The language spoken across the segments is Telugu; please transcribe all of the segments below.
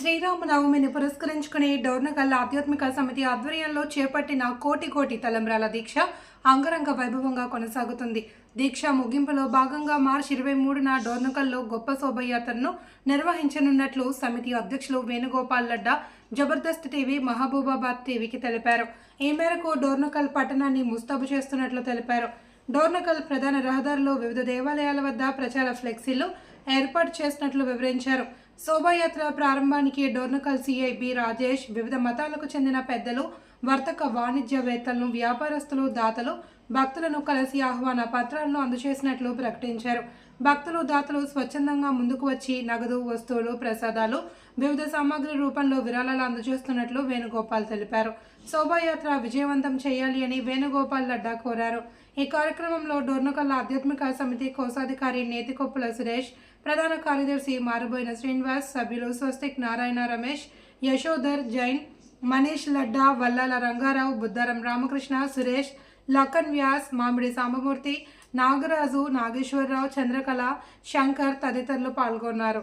శ్రీరామనవమిని పురస్కరించుకుని డోర్నకల్ ఆధ్యాత్మిక సమితి ఆధ్వర్యంలో చేపట్టిన కోటి కోటి తలంబ్రాల దీక్ష అంగరంగ వైభవంగా కొనసాగుతుంది. దీక్ష ముగింపులో భాగంగా మార్చి ఇరవై మూడున డోర్నకల్లో గొప్ప శోభయాత్రను నిర్వహించనున్నట్లు సమితి అధ్యక్షులు వేణుగోపాల్ లడ్డా జబర్దస్త్ టీవీ మహబూబాబాద్ టీవీకి తెలిపారు. ఈ మేరకు డోర్నకల్ పట్టణాన్ని ముస్తాబు చేస్తున్నట్లు తెలిపారు. డోర్నకల్ ప్రధాన రహదారిలో వివిధ దేవాలయాల వద్ద ప్రచార ఫ్లెక్సీలు ఏర్పాటు చేసినట్లు వివరించారు. శోభాయాత్ర ప్రారంభానికి డోర్నకల్ సిఐబి రాజేష్ వివిధ మతాలకు చెందిన పెద్దలు వర్తక వాణిజ్యవేత్తలను వ్యాపారస్తులు దాతలు భక్తులను కలిసి ఆహ్వాన పత్రాలను అందజేసినట్లు ప్రకటించారు. భక్తులు దాతలు స్వచ్ఛందంగా ముందుకు వచ్చి నగదు వస్తువులు ప్రసాదాలు వివిధ సామాగ్రి రూపంలో విరాళాలు అందజేస్తున్నట్లు వేణుగోపాల్ తెలిపారు. శోభాయాత్ర విజయవంతం చేయాలి అని వేణుగోపాల్ లడ్డా కోరారు. ఈ కార్యక్రమంలో డోర్నకల్ ఆధ్యాత్మిక సమితి కోశాధికారి నేతికొప్పుల సురేష్ ప్రధాన కార్యదర్శి మారుబోయిన శ్రీనివాస్ సభ్యులు స్వస్తిక్ నారాయణ రమేష్ యశోధర్ జైన్ మనీష్ లడ్డా వల్లాల రంగారావు బుద్ధారం రామకృష్ణ సురేష్ లక్కన్ వ్యాస్ మామిడి సాంబమూర్తి నాగరాజు నాగేశ్వరరావు చంద్రకళ శంకర్ తదితరులు పాల్గొన్నారు.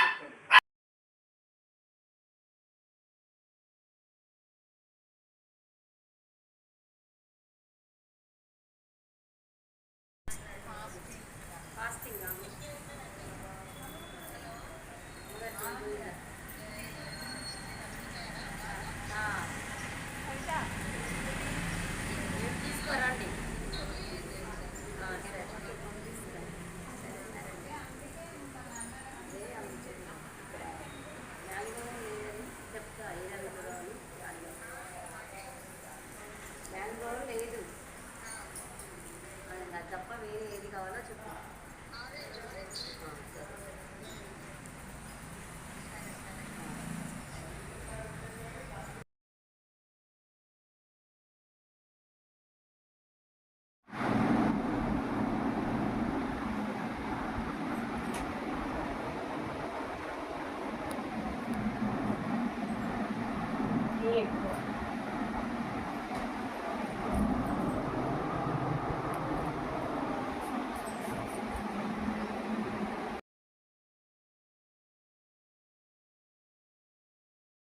తప్ప వేరే ఏది కావాలో చెప్పు. ఆ,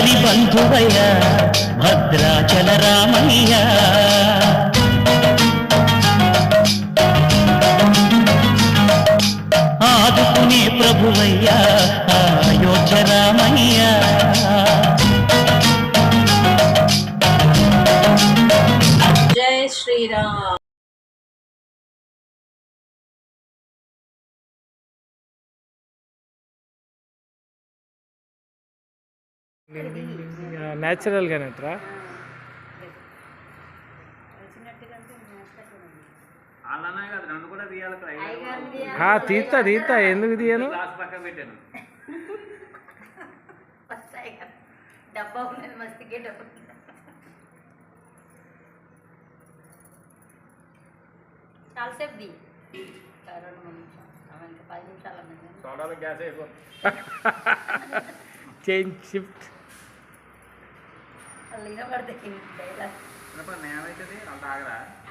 హరి బంధువయ భద్రాచల రామయ్య. ఆదుకునే ప్రభువయ్య అయోధ్య రామయ్య. జై శ్రీరామ్. హా, తీస్తా తీస్తా ఎందుకు తీయను? చాలాసేపు ది. రెండు మూడు నిమిషాలు. ఆమె ఇంకా పది నిమిషాలు చేంజ్ షిఫ్ట్. వాళ్ళు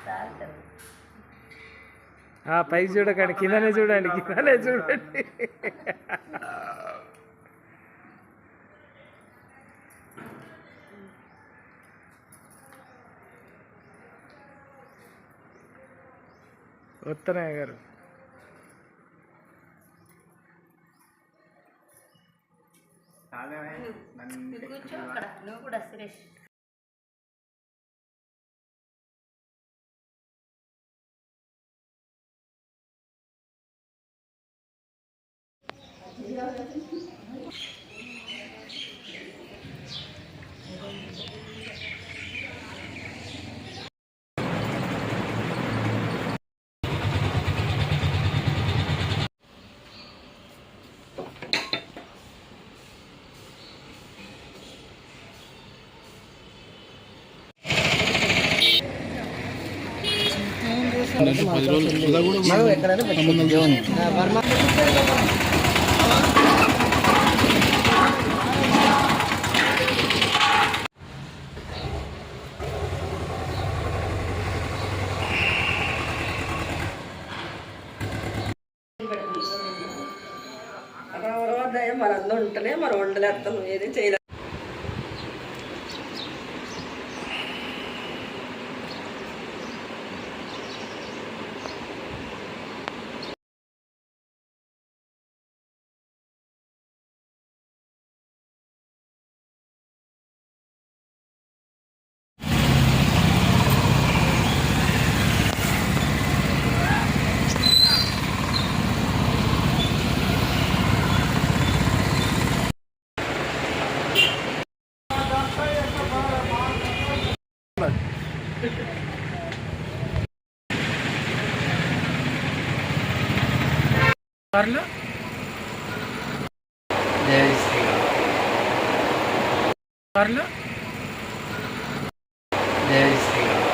చాలు పైకి చూడకండి కిందనే చూడండి కిందనే చూడండి. ఉత్తరయ్య గారు నువ్వు కూర్చో అక్కడ. నువ్వు కూడా సురేష్. అదే మరి అందరూ ఉంటేనే మరి వండలేస్తాను ఏది చేయలేదు సార్లు? జై శ్రీరామ్ సార్లు? శ్రీరామ్